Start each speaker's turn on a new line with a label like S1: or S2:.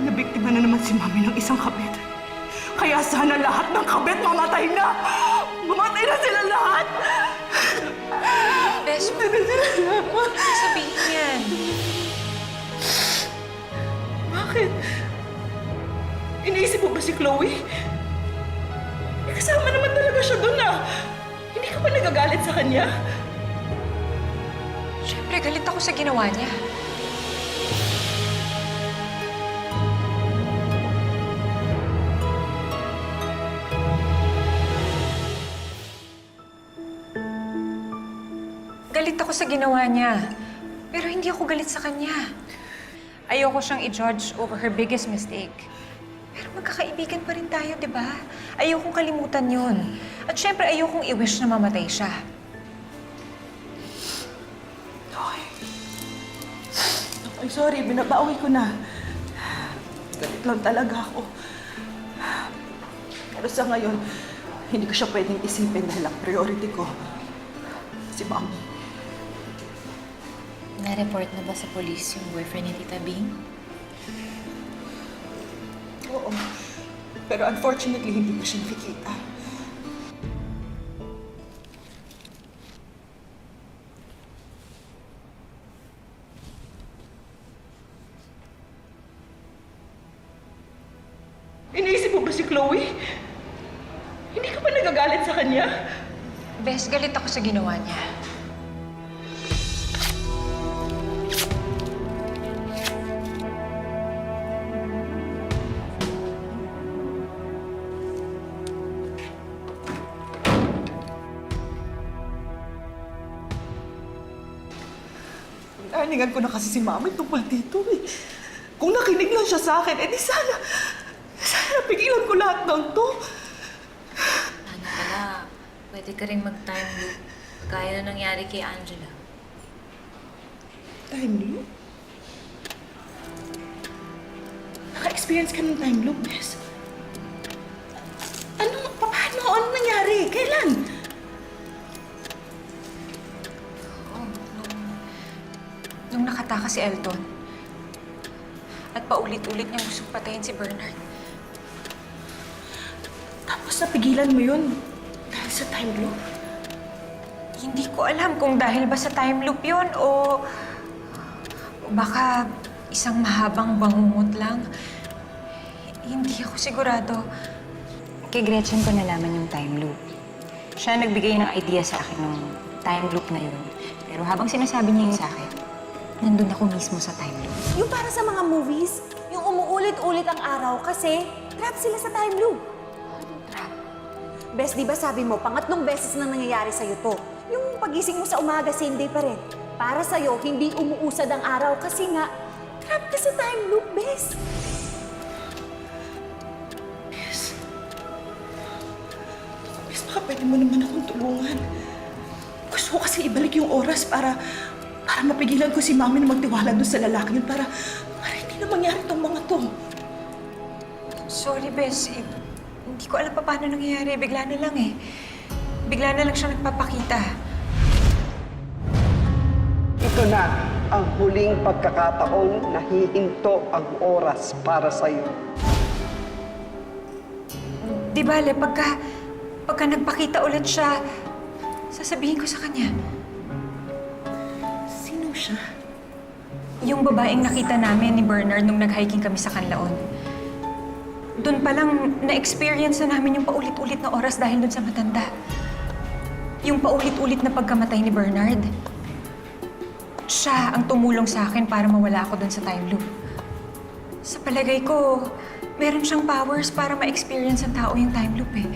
S1: Nabiktima na naman si Mami ng isang kabit. Kaya sana lahat ng kabit mamatay na! Mamatay na sila lahat!
S2: Bes, huwag mo sasabihin yan.
S1: Bakit? Iniisip mo ba si Chloe? Eh, kasama naman talaga siya doon ah! Hindi ka ba nagagalit sa kanya?
S2: Siyempre, galit ako sa ginawa niya. Galit ako sa ginawa niya. Pero hindi ako galit sa kanya. Ayoko siyang i-judge over her biggest mistake. Pero magkakaibigan pa rin tayo, di ba? Ayokong kalimutan yun. At syempre, ayokong i-wish na mamatay siya.
S1: Okay. Okay, sorry. Binabawi ko na. Galit lang talaga ako. Pero sa ngayon, hindi ko siya pwedeng isipin dahil ang priority ko si Mami.
S3: Na-report na ba sa police yung boyfriend ni Tita Bing?
S1: Oo. Pero unfortunately, hindi ko siya nakikita. Iniisip mo ba si Chloe? Hindi ka ba nagagalit sa kanya?
S2: Bes, galit ako sa ginawa niya.
S1: Naningan ko na kasi si Mami tungkol dito eh. Kung nakinig lang siya sa akin, edi sana, sana pigilan ko lahat ng to.
S3: Ano pala, pwede ka rin mag-time loop. Kaya na nangyari kay Angela.
S1: Time loop? Naka-experience ka ng time loop, Bes. Ano, paano, ano nangyari? Kailan?
S2: Nung nakatakas si Elton. At paulit-ulit niyang gusto patayin si Bernard.
S1: Tapos napigilan mo yun dahil sa time loop?
S2: Hindi ko alam kung dahil ba sa time loop yun o... o baka isang mahabang bangungot lang. Hindi ako sigurado.
S4: Kay Gretchen ko nalaman yung time loop. Siya nagbigay ng idea sa akin ng time loop na yun. Pero habang sinasabi niya yun sa akin, nandun ako mismo sa time loop.
S5: Yung para sa mga movies, yung umuulit-ulit ang araw kasi trap sila sa time loop.
S2: Trap.
S5: Bes, di ba sabi mo, pangatlong beses na nangyayari sa'yo to. Yung pagising mo sa umaga, same day pa rin. Para sa'yo, hindi umuusad ang araw kasi nga, trap ka sa time loop, Bes.
S1: Bes. Bes, baka pwede mo naman akong tulungan. Gusto ko kasi ibalik yung oras para para mapigilan ko si Mami na magtiwala doon sa lalaki yun para para hindi na mangyari tong mga to.
S2: Sorry, Bes. Eh, hindi ko alam pa paano nangyayari. Bigla na lang eh. Bigla na lang siya nagpapakita.
S6: Ito na ang huling pagkakataong nahihinto ang oras para sa iyo.
S2: Di bale, pagka, pagka nagpakita ulit siya, sasabihin ko sa kanya,
S1: siya?
S2: yung babaeng nakita namin ni Bernard nung nag-hiking kami sa Kanlaon. Doon pa lang na-experience na namin yung paulit-ulit na oras dahil doon sa matanda. Yung paulit-ulit na pagkamatay ni Bernard. Siya ang tumulong sa akin para mawala ako doon sa time loop. Sa palagay ko, meron siyang powers para ma-experience ng tao yung time loop eh.